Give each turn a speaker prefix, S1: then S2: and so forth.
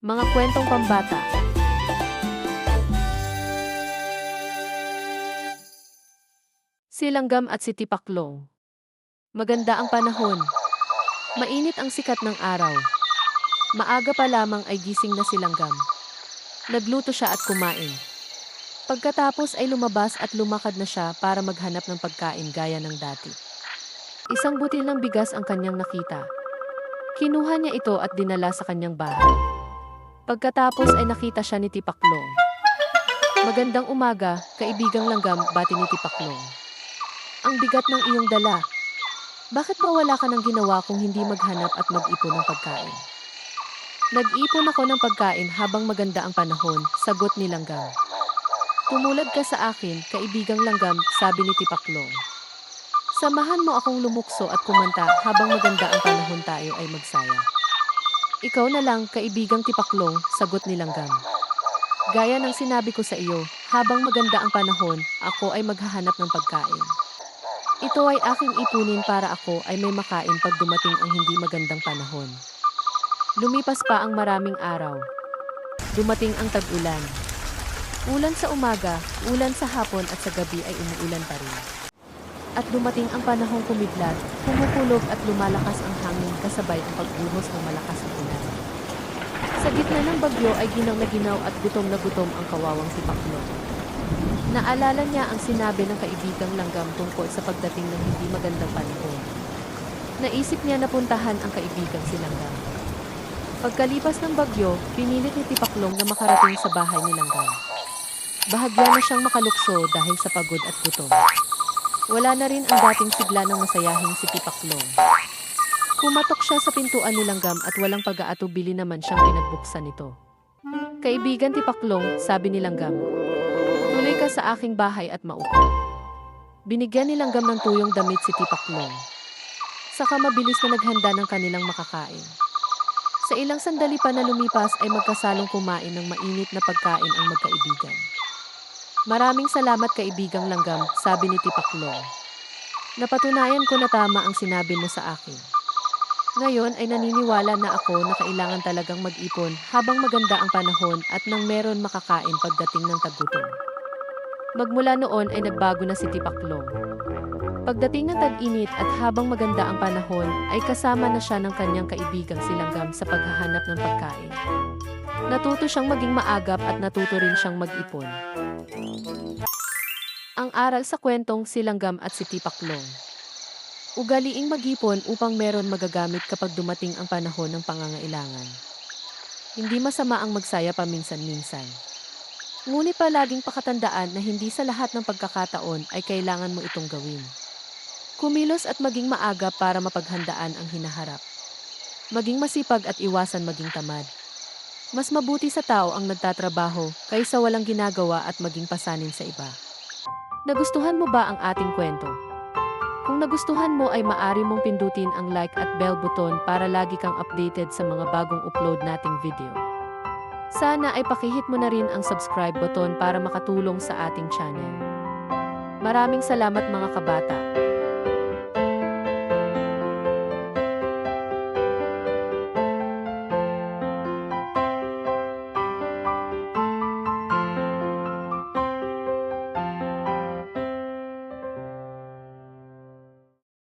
S1: Mga kwentong pambata. Si Langgam at si Tipaklong. Maganda ang panahon. Mainit ang sikat ng araw. Maaga pa lamang ay gising na si Langgam. Nagluto siya at kumain. Pagkatapos ay lumabas at lumakad na siya para maghanap ng pagkain gaya ng dati. Isang butil ng bigas ang kanyang nakita. Kinuha niya ito at dinala sa kanyang bahay. Pagkatapos ay nakita siya ni Tipaklong. Magandang umaga, kaibigang langgam, bati ni Tipaklong. Ang bigat ng iyong dala. Bakit ba wala ka ng ginawa kung hindi maghanap at mag-ipon ng pagkain? Nag-ipon ako ng pagkain habang maganda ang panahon, sagot ni Langgam. Tumulad ka sa akin, kaibigang langgam, sabi ni Tipaklong. Samahan mo akong lumukso at kumanta habang maganda ang panahon tayo ay magsaya. Ikaw na lang, kaibigang tipaklong, sagot ni Langgam. Gaya ng sinabi ko sa iyo, habang maganda ang panahon, ako ay maghahanap ng pagkain. Ito ay aking ipunin para ako ay may makain pag dumating ang hindi magandang panahon. Lumipas pa ang maraming araw. Dumating ang tag-ulan. Ulan sa umaga, ulan sa hapon at sa gabi ay umuulan pa rin. At dumating ang panahong kumidlat, kumukulog at lumalakas ang hangin kasabay ang pagbuhos ng malakas na ulan. Sa gitna ng bagyo ay ginaw na ginaw at gutom na gutom ang kawawang si Paklo. Naalala niya ang sinabi ng kaibigang langgam tungkol sa pagdating ng hindi magandang panahon. Naisip niya na puntahan ang kaibigang si Langgam. Pagkalipas ng bagyo, pinilit ni Tipaklong na makarating sa bahay ni Langgam. Bahagya na siyang makalukso dahil sa pagod at gutom. Wala na rin ang dating sigla ng masayahing si Tipaklong. Kumatok siya sa pintuan ni Langgam at walang pag-aatubili naman siyang pinagbuksan nito. Kaibigan Tipaklong, sabi ni Langgam, tuloy ka sa aking bahay at maupo. Binigyan ni Langgam ng tuyong damit si Tipaklong. Saka mabilis na naghanda ng kanilang makakain. Sa ilang sandali pa na lumipas ay magkasalong kumain ng mainit na pagkain ang magkaibigan. Maraming salamat kaibigang langgam, sabi ni Tipaklong. Napatunayan ko na tama ang sinabi mo sa akin. Ngayon ay naniniwala na ako na kailangan talagang mag-ipon habang maganda ang panahon at nang meron makakain pagdating ng tagutom. Magmula noon ay nagbago na si Tipaklong. Pagdating ng tag-init at habang maganda ang panahon ay kasama na siya ng kanyang kaibigang si Langgam sa paghahanap ng pagkain. Natuto siyang maging maagap at natuto rin siyang mag-ipon. Ang aral sa kwentong si Langgam at si Tipaklong. Ugaliing mag-ipon upang meron magagamit kapag dumating ang panahon ng pangangailangan. Hindi masama ang magsaya paminsan-minsan. Ngunit palaging pakatandaan na hindi sa lahat ng pagkakataon ay kailangan mo itong gawin. Kumilos at maging maaga para mapaghandaan ang hinaharap. Maging masipag at iwasan maging tamad. Mas mabuti sa tao ang nagtatrabaho kaysa walang ginagawa at maging pasanin sa iba. Nagustuhan mo ba ang ating kwento? Kung nagustuhan mo ay maari mong pindutin ang like at bell button para lagi kang updated sa mga bagong upload nating video. Sana ay pakihit mo na rin ang subscribe button para makatulong sa ating channel. Maraming salamat mga kabata.